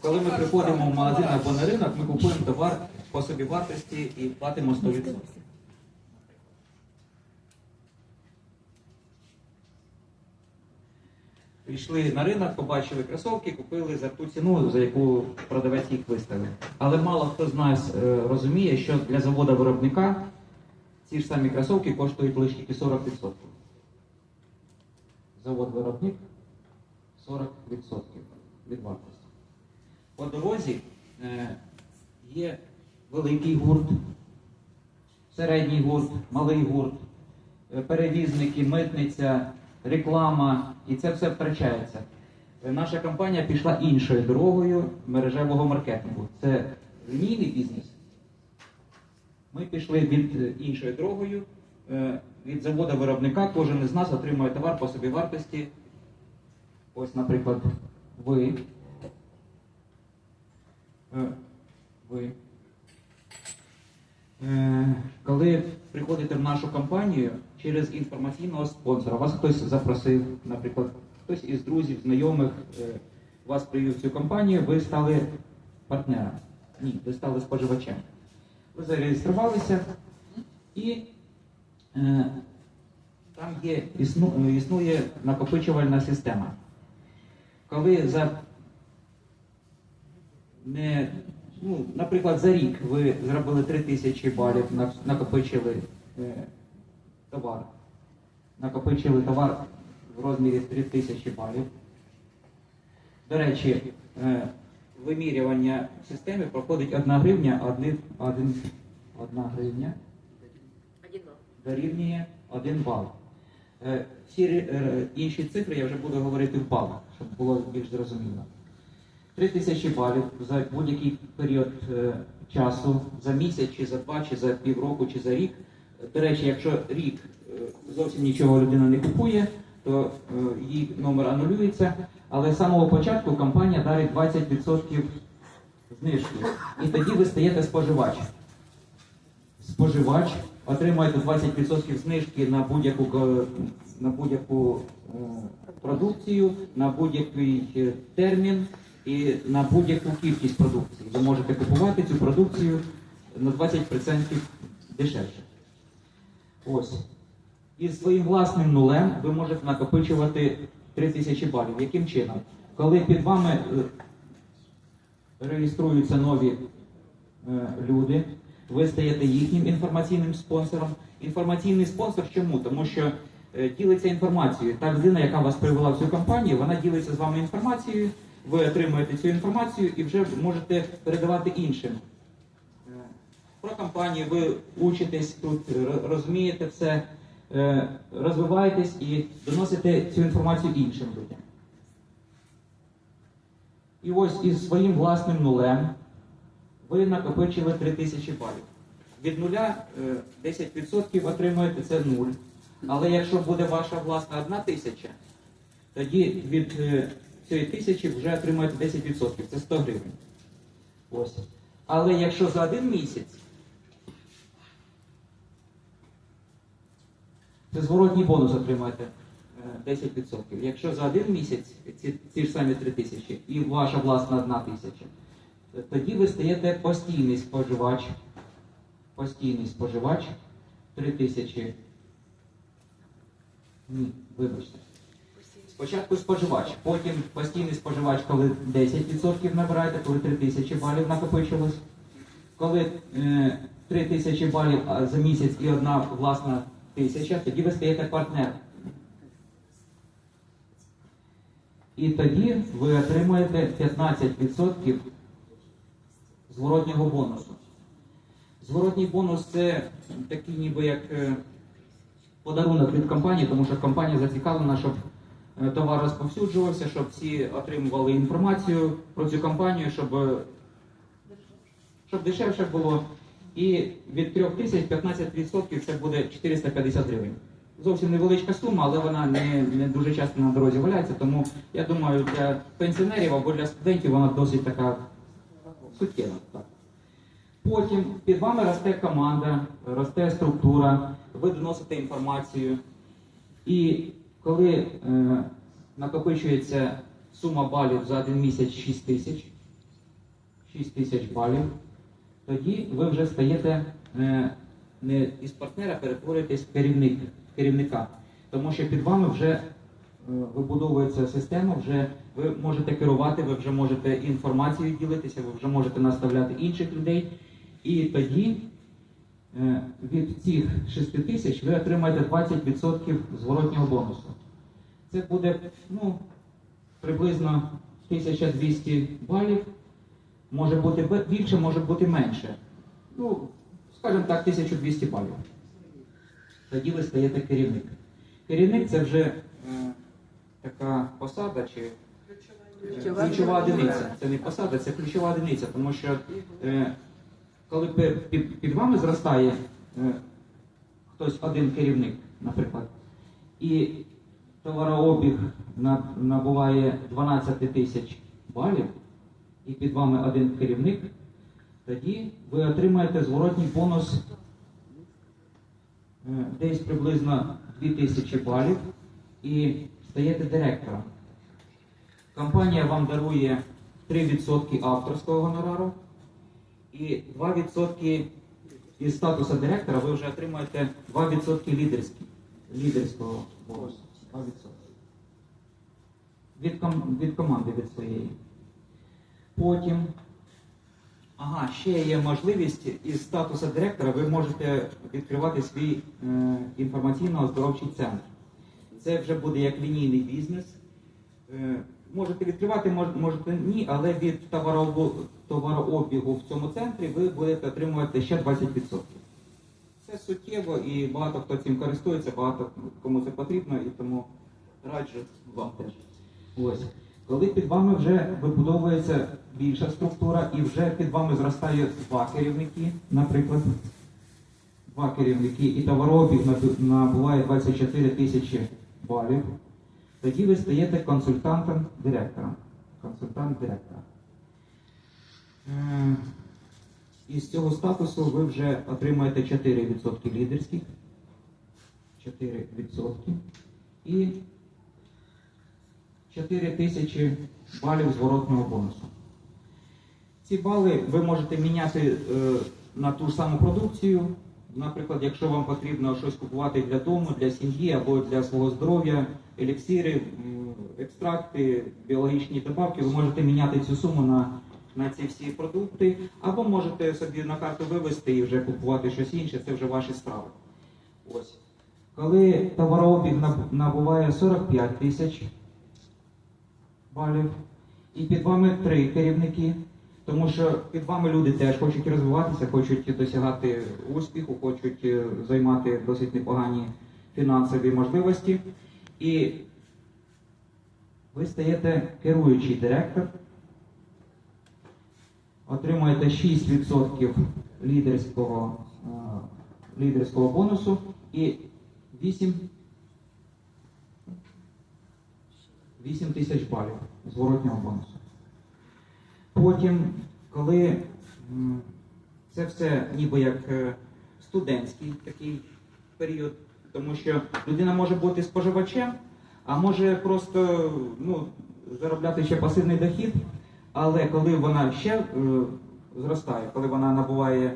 Коли ми приходимо в магазин або на ринок, ми купуємо товар по собі вартості і платимо 100%. Прийшли на ринок, побачили кросовки, купили за ту ціну, за яку продавець їх виставив. Але мало хто з нас е, розуміє, що для заводу виробника ці ж самі кросовки коштують лише тільки 40%. Завод виробник 40% від вартості. По дорозі е, є великий гурт, середній гурт, малий гурт, е, перевізники, митниця, реклама, і це все втрачається. Е, Наша компанія пішла іншою дорогою мережевого маркетингу. Це лінійний бізнес. Ми пішли від іншою дорогою. Від заводу виробника кожен із нас отримує товар по собі вартості. Ось, наприклад, ви. Е, Ви. Е, Коли приходите в нашу компанію через інформаційного спонсора, вас хтось запросив, наприклад, хтось із друзів, знайомих е, вас привів цю компанію, ви стали партнером. Ні, ви стали споживачем. Ви зареєструвалися і е, там є, існу, існує накопичувальна система. Коли за не, ну, наприклад, за рік ви зробили 3 тисячі балів, накопичили е, товар. Накопичили товар в розмірі 3 тисячі балів. До речі, е, вимірювання в системі проходить 1 гривня, 1, 1, 1 гривня дорівнює 1 бал. Е, Всі е, інші цифри я вже буду говорити в балах, щоб було більш зрозуміло. 3 тисячі балів за будь-який період е, часу, за місяць, чи за два, чи за півроку, чи за рік. До речі, якщо рік е, зовсім нічого людина не купує, то е, її номер анулюється. Але з самого початку компанія дарить 20% знижки. І тоді ви стаєте споживачем споживач отримуєте 20% знижки на будь-яку на будь-яку продукцію, на будь-який термін і на будь-яку кількість продукції. Ви можете купувати цю продукцію на 20% дешевше. Ось. І своїм власним нулем ви можете накопичувати 3000 балів. Яким чином? Коли під вами е, реєструються нові е, люди, ви стаєте їхнім інформаційним спонсором. Інформаційний спонсор чому? Тому що е, ділиться інформацією. Та людина, яка вас привела в цю компанію, вона ділиться з вами інформацією, ви отримуєте цю інформацію і вже можете передавати іншим. Е, Про компанію ви учитесь тут, розумієте все, е, розвиваєтесь і доносите цю інформацію іншим людям. І ось із своїм власним нулем ви накопичили 3000 балів. Від нуля е, 10% отримуєте це нуль. Але якщо буде ваша власна одна тисяча, тоді від е, цієї тисячі вже отримуєте 10%, це 100 гривень. Ось. Але якщо за один місяць, це зворотній бонус отримаєте е, 10%. Якщо за один місяць ці, ці ж самі 3 тисячі і ваша власна одна тисяча, тоді ви стаєте постійний споживач. Постійний споживач 3 тисячі. Ні, вибачте. Спочатку споживач, потім постійний споживач, коли 10% набираєте, коли 3 тисячі балів накопичилось. Коли е, 3 тисячі балів за місяць і одна власна тисяча, тоді ви стаєте партнером. І тоді ви отримуєте 15% зворотнього бонусу. Зворотній бонус це такий ніби як е, подарунок від компанії, тому що компанія зацікавлена, щоб товар розповсюджувався, щоб всі отримували інформацію про цю компанію, щоб, е, щоб дешевше було. І від 3 тисяч 15% це буде 450 гривень. Зовсім невеличка сума, але вона не, не дуже часто на дорозі валяється, тому я думаю, для пенсіонерів або для студентів вона досить така суттєва. Потім під вами росте команда, росте структура, ви доносите інформацію. І коли е, накопичується сума балів за один місяць 6 тисяч. 6 тисяч балів. Тоді ви вже стаєте е, не із партнера, перетворюєтесь в керівник, керівника. Тому що під вами вже е, вибудовується система, вже ви можете керувати, ви вже можете інформацією ділитися, ви вже можете наставляти інших людей. І тоді від цих 6 тисяч ви отримаєте 20% зворотнього бонусу. Це буде ну, приблизно 1200 балів. Може бути більше, може бути менше. Ну, скажімо так, 1200 балів. Тоді ви стаєте керівник. Керівник це вже е, така посада чи Ключова одиниця. Це не посада, це ключова одиниця, тому що е, коли під, вами зростає е, хтось один керівник, наприклад, і товарообіг набуває 12 тисяч балів, і під вами один керівник, тоді ви отримаєте зворотній бонус е, десь приблизно 2000 балів і стаєте директором. Компанія вам дарує 3% авторського гонорару і 2% із статусу директора ви вже отримаєте 2% лідерські, лідерського бонусу. 2%. Від, ком, від команди від своєї. Потім, ага, ще є можливість із статусу директора ви можете відкривати свій е, інформаційно-оздоровчий центр. Це вже буде як лінійний бізнес. Е, Можете відкривати, можете ні, але від товарообігу в цьому центрі ви будете отримувати ще 20%. Це суттєво і багато хто цим користується, багато кому це потрібно, і тому раджу вам теж. Ось. Коли під вами вже вибудовується більша структура і вже під вами зростає два керівники, наприклад, два керівники, і товарообіг набуває 24 тисячі балів, тоді ви стаєте консультантом директора. Консультант директора. Е, Із цього статусу ви вже отримаєте 4% лідерських. 4% і 4 тисячі балів зворотного бонусу. Ці бали ви можете міняти е, на ту ж саму продукцію. Наприклад, якщо вам потрібно щось купувати для дому, для сім'ї або для свого здоров'я, еліксири, екстракти, біологічні добавки, ви можете міняти цю суму на, на ці всі продукти, або можете собі на карту вивести і вже купувати щось інше, це вже ваші справи. Ось. Коли товарообіг набуває 45 тисяч балів, і під вами три керівники, тому що під вами люди теж хочуть розвиватися, хочуть досягати успіху, хочуть е, займати досить непогані фінансові можливості. І ви стаєте керуючий директор, отримуєте 6% лідерського, е, лідерського бонусу і 8 8 тисяч балів зворотнього бонусу. Потім, коли це все ніби як е, студентський такий період, тому що людина може бути споживачем, а може просто ну, заробляти ще пасивний дохід, але коли вона ще е, зростає, коли вона набуває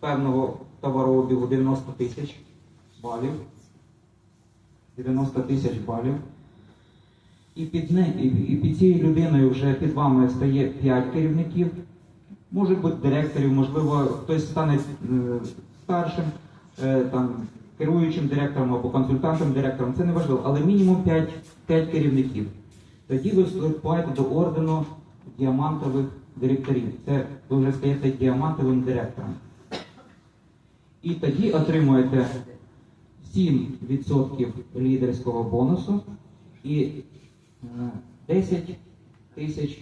певного товарообігу 90 тисяч балів, 90 тисяч балів, і під, не, і, під цією людиною вже під вами стає 5 керівників, може бути директорів, можливо, хтось стане е, старшим, е, там, керуючим директором або консультантом директором, це не важливо, але мінімум 5, 5 керівників. Тоді ви вступаєте до ордену діамантових директорів. Це ви вже стаєте діамантовим директором. І тоді отримуєте 7% лідерського бонусу і е, 10 тисяч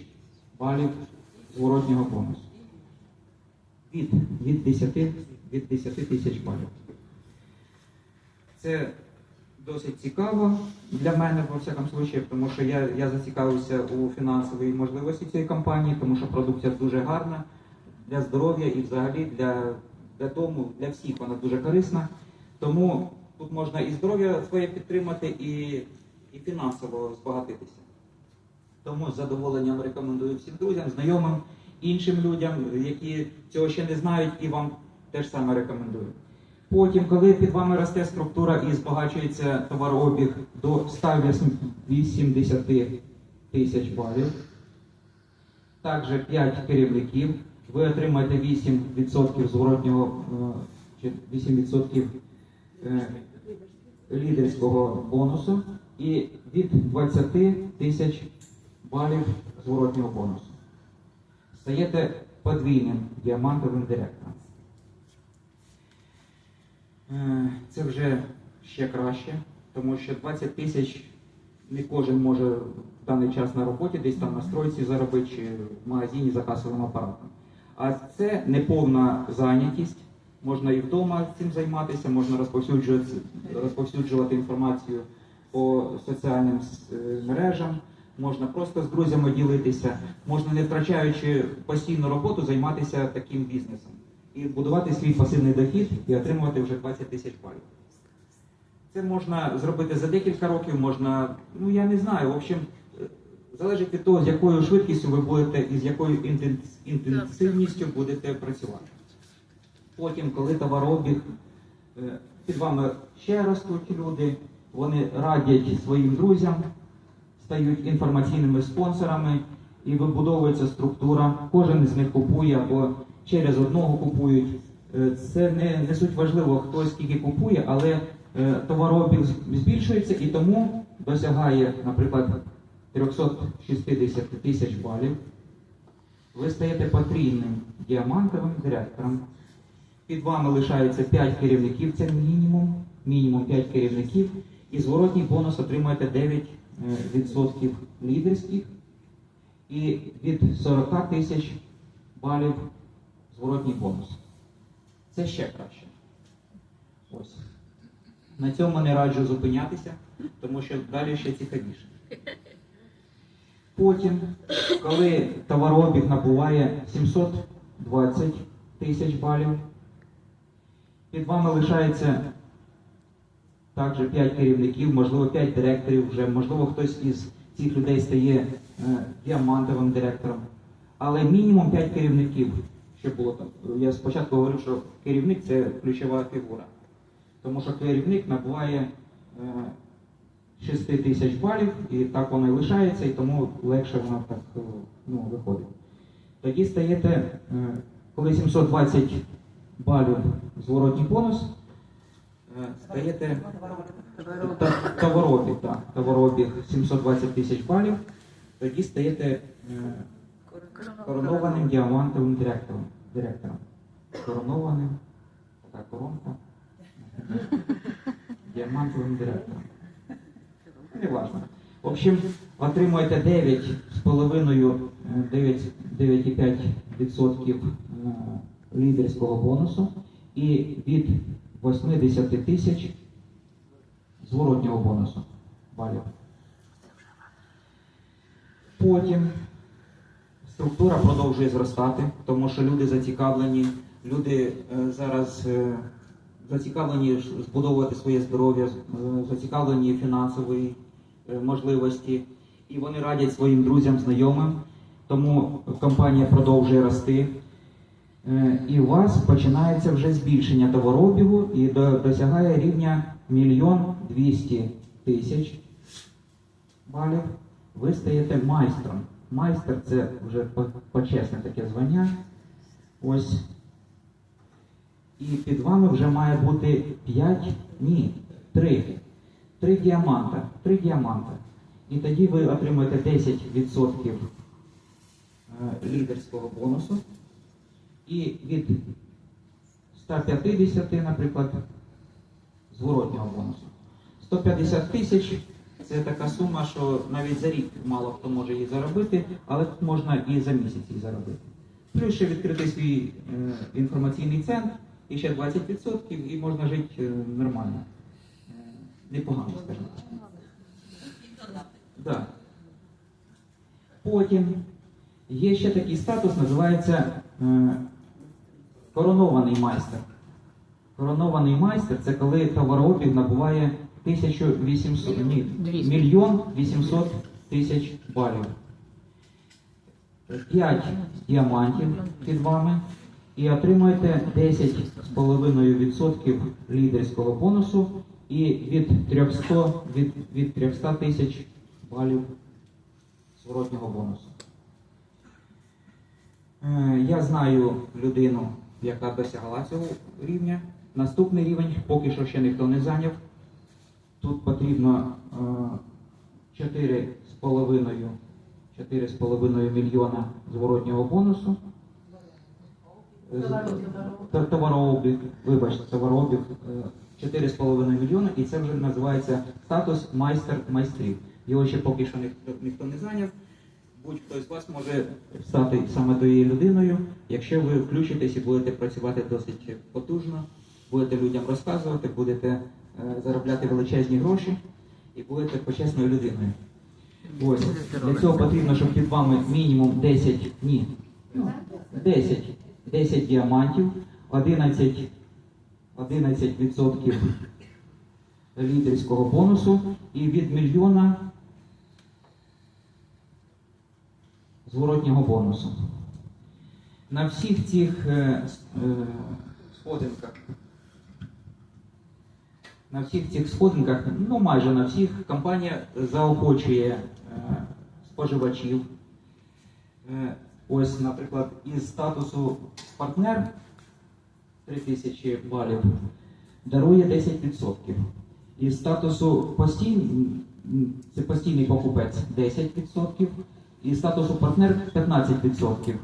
балів зворотнього бонусу. Від, від 10 від 10 тисяч балів. Це досить цікаво для мене, во всякому случаю, тому що я, я зацікавився у фінансовій можливості цієї компанії, тому що продукція дуже гарна для здоров'я і взагалі для, для дому, для всіх вона дуже корисна. Тому тут можна і здоров'я своє підтримати, і, і фінансово збагатитися. Тому з задоволенням рекомендую всім друзям, знайомим, іншим людям, які цього ще не знають, і вам теж саме рекомендую. Потім, коли під вами росте структура і збагачується товарообіг до 180 тисяч балів, також 5 керівників, ви отримаєте 8% зворотнього е, чи 8% е, лідерського бонусу і від 20 тисяч балів зворотнього бонусу. Стаєте подвійним діамантовим директором. Е, Це вже ще краще, тому що 20 тисяч не кожен може в даний час на роботі, десь там на стройці заробити чи в магазині за касовим апаратом. А це неповна зайнятість. Можна і вдома цим займатися, можна розповсюджувати, розповсюджувати інформацію по соціальним е, мережам, можна просто з друзями ділитися, можна не втрачаючи постійну роботу, займатися таким бізнесом і будувати свій пасивний дохід і отримувати вже 20 тисяч балів. Це можна зробити за декілька років, можна, ну я не знаю, в общем, е, залежить від того, з якою швидкістю ви будете і з якою інтенсивністю будете працювати. Потім, коли товарообіг, е, під вами ще ростуть люди, вони радять своїм друзям, стають інформаційними спонсорами і вибудовується структура. Кожен з них купує або через одного купують. Е, Це не, не суть важливо, хто скільки купує, але е, товарообіг збільшується і тому досягає, наприклад, 360 тисяч балів. Ви стаєте потрійним діамантовим директором. Під вами лишається 5 керівників, це мінімум, мінімум 5 керівників, і зворотній бонус отримуєте 9% е, лідерських і від 40 тисяч балів зворотній бонус. Це ще краще. Ось. На цьому не раджу зупинятися, тому що далі ще цікавіше. Потім, коли товарообіг набуває 720 тисяч балів, під вами лишається також 5 керівників, можливо, 5 директорів вже, можливо, хтось із цих людей стає е, діамантовим директором. Але мінімум 5 керівників, щоб було там. Я спочатку говорив, що керівник це ключова фігура. Тому що керівник набуває е, 6 тисяч балів, і так воно і лишається, і тому легше воно так е, ну, виходить. Тоді стаєте, е, коли 720 балів зворотній бонус, е, стаєте та- товарообіг, так, товарообіг 720 тисяч балів, тоді стаєте е, коронованим діамантовим директором. директором. Коронованим, така коронка. Діамантовим директором. Не важно. В общем, отримуєте 9,5 е, 9,5% е, лідерського бонусу і від 80 тисяч зворотнього бонусу балів. Потім структура продовжує зростати, тому що люди зацікавлені, люди е, зараз е, зацікавлені збудовувати своє здоров'я, е, зацікавлені фінансової можливості, і вони радять своїм друзям, знайомим. Тому компанія продовжує рости. І у вас починається вже збільшення товарообігу і досягає рівня мільйон двісті тисяч балів. Ви стаєте майстром. Майстер це вже почесне таке звання. Ось. І під вами вже має бути 5, ні, 3. 3 діаманта. 3 діаманта. І тоді ви отримаєте 10% е, лідерського бонусу. І від 150, наприклад, зворотнього бонусу. 150 тисяч це така сума, що навіть за рік мало хто може її заробити, але тут можна і за місяць її заробити. Плюс ще відкрити свій е, інформаційний центр, і ще 20%, і можна жити е, нормально. Е, непогано, скажімо так. Да. Потім є ще такий статус, називається коронований майстер. Коронований майстер це коли товарообіг набуває 1800, ні, Двісті. мільйон 800 тисяч балів. 5 діамантів під вами і отримуєте 10,5% лідерського бонусу і від 300 від, від 300 тисяч балів зворотнього бонусу. Е, Я знаю людину, яка досягла цього рівня. Наступний рівень поки що ще ніхто не зайняв. Тут потрібно е, 4,5 4,5 мільйона зворотнього бонусу. Е, Товарообіг, вибачте, товарообіг е, 4,5 мільйона, і це вже називається статус майстер майстрів. Його ще поки що ніхто, ніхто не зайняв. Будь-хто з вас може стати саме тією людиною, якщо ви включитесь і будете працювати досить потужно, будете людям розказувати, будете е, заробляти величезні гроші і будете почесною людиною. Ось для цього потрібно, щоб під вами мінімум 10, ні, ну, 10, 10 діамантів, 11, 11% лідерського бонусу і від мільйона зворотнього бонусу. На всіх цих е, е, сходинках, на всіх цих сходинках, ну майже на всіх, компанія заохочує е, споживачів. Е, ось, наприклад, із статусу партнер 3000 балів дарує 10%. Із статусу постійний, це постійний покупець 10%, і статусу партнер 15%.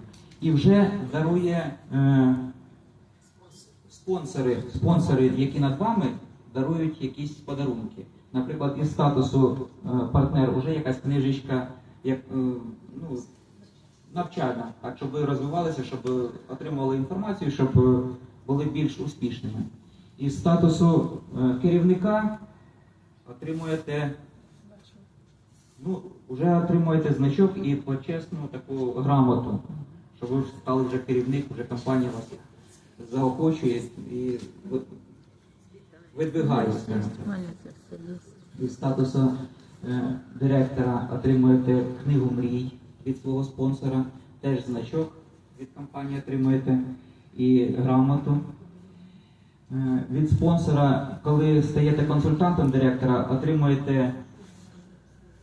І вже дарує е, спонсори, спонсори, які над вами дарують якісь подарунки. Наприклад, із статусу е, партнер вже якась книжечка, як е, ну, навчальна, так щоб ви розвивалися, щоб отримували інформацію, щоб е, були більш успішними. Із статусу керівника отримуєте Ну, вже отримуєте значок і почесну таку грамоту, що ви стали вже керівник, вже компанія вас заохочує і ви- видвигає. скажімо так. Із статусу е, директора отримуєте книгу мрій від свого спонсора, теж значок від компанії отримуєте і грамоту. Е, від спонсора, коли стаєте консультантом директора, отримуєте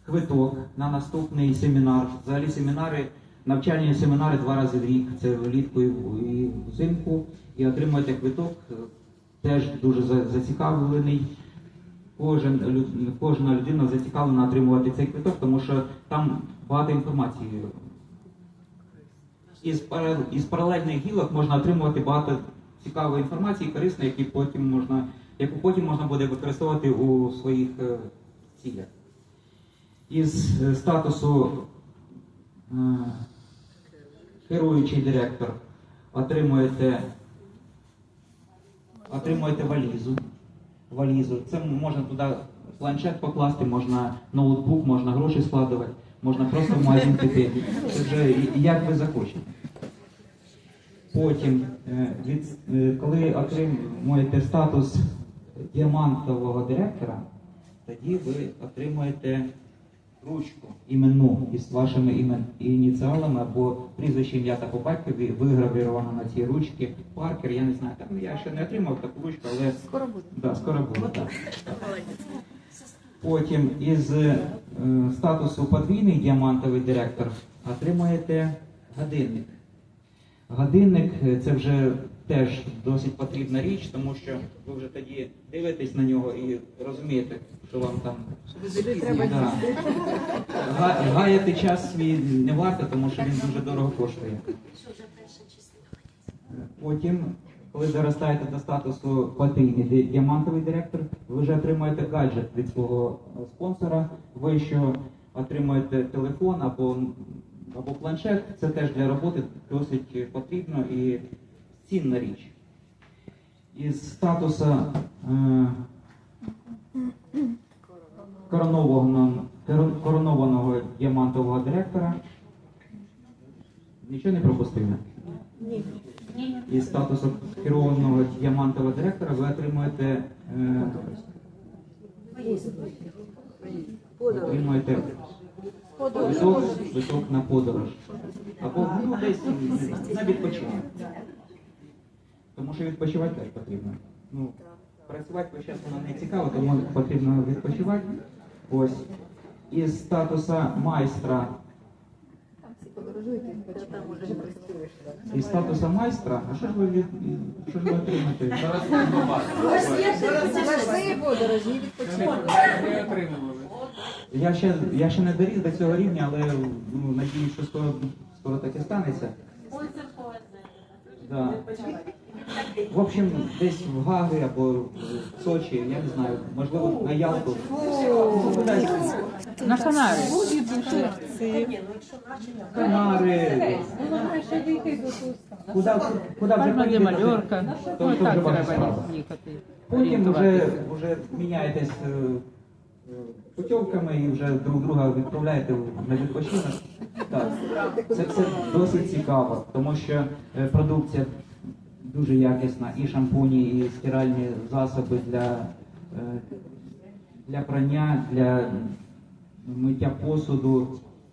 квиток на наступний семінар. Взагалі семінари, навчальні семінари два рази в рік, це влітку і взимку, і отримуєте квиток, е, теж дуже зацікавлений. Кожен, кожна людина зацікавлена отримувати цей квиток, тому що там багато інформації. Із, із паралельних гілок можна отримувати багато цікавої інформації, корисної, які потім можна, яку потім можна буде використовувати у своїх е, цілях із е, статусу е, керуючий директор отримуєте, отримуєте валізу. валізу. Це можна туди планшет покласти, можна ноутбук, можна гроші складувати, можна просто в магазин піти. Це вже як ви захочете. Потім, е, від, е, коли отримуєте статус діамантового директора, тоді ви отримуєте ручку іменну із вашими імен, ініціалами або прізвище ім'я та по батькові вигравіровано на цій ручці. Паркер, я не знаю, там я ще не отримав таку ручку, але Скоро буде. да, скоро буде. Так. Потім із е, статусу подвійний діамантовий директор отримуєте годинник. Годинник е, це вже теж досить потрібна річ, тому що ви вже тоді дивитесь на нього і розумієте, що вам там да. Га- гаяти час свій не варто, тому що він дуже дорого коштує. Потім, коли доростаєте до статусу ді- діамантовий директор, ви вже отримуєте гаджет від свого спонсора. Ви що отримуєте телефон або, або планшет, це теж для роботи досить потрібно і цінна річ. Із статусу е, коронованого, коронованого діамантового директора. Нічого не пропустили? І статусу керованого діамантового директора ви отримуєте, е, отримуєте квиток, квиток на подорож. або ну, десь на відпочинок. Тому що відпочивати теж потрібно. Ну, працювати весь час воно не цікаво, тому потрібно відпочивати. Ось. Із статуса майстра із статуса майстра, а що ж ви від що ж ви отримаєте? Зараз. Ми отримали. я ще я ще не доріс до цього рівня, але ну, надіюсь, що скоро скоро таке станеться. Да. В общем, десь в Гаги або в Сочі, я не знаю, можливо, на Ялту. Ну. На Канари. Канари. Куди, куди вже де поїдете, Мальорка. то, то вже Отак ваша треба справа. їхати. Потім вже, вже міняєтесь е, путівками і вже друг друга відправляєте на відпочинок. Так. Це все досить цікаво, тому що е, продукція дуже якісна, і шампуні, і стиральні засоби для, е, для прання, для миття посуду,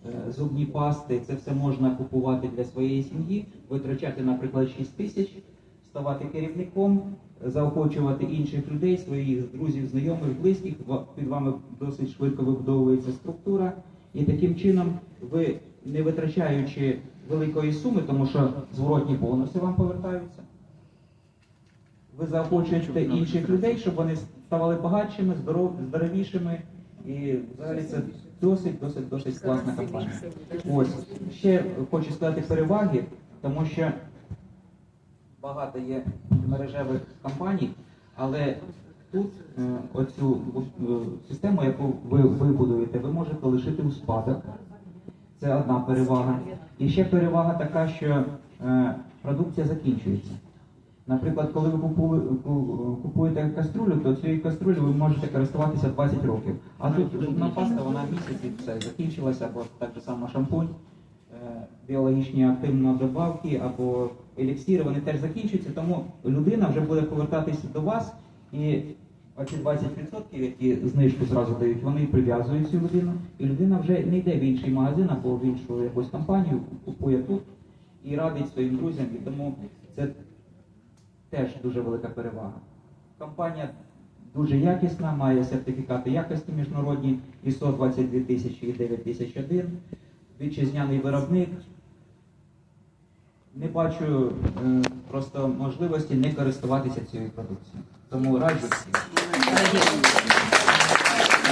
е, зубні пасти. Це все можна купувати для своєї сім'ї, витрачати, наприклад, 6 тисяч, ставати керівником, заохочувати інших людей, своїх друзів, знайомих, близьких. Під вами досить швидко вибудовується структура. І таким чином ви, не витрачаючи великої суми, тому що зворотні бонуси вам повертаються. Ви заохочуєте інших людей, щоб вони ставали багатшими, здоров, здоровішими. І взагалі це досить, досить, досить класна компанія. Ось ще хочу сказати переваги, тому що багато є мережевих компаній, але тут е, оцю е, систему, яку ви вибудуєте, ви можете лишити у спадок. Це одна перевага. І ще перевага така, що е, продукція закінчується. Наприклад, коли ви купуєте каструлю, то цією каструлею ви можете користуватися 20 років. А тут зубна паста, вона місяць і все закінчилася, або так само шампунь, е, біологічні активні добавки або еліксири, вони теж закінчуються, тому людина вже буде повертатися до вас і оці 20%, які знижку зразу дають, вони прив'язують цю людину, і людина вже не йде в інший магазин або в іншу якусь компанію, купує тут і радить своїм друзям, і тому це теж дуже велика перевага. Компанія дуже якісна, має сертифікати якості міжнародні ISO 22000 і 9001, вітчизняний виробник. Не бачу е, просто можливості не користуватися цією продукцією. Тому раджу всім.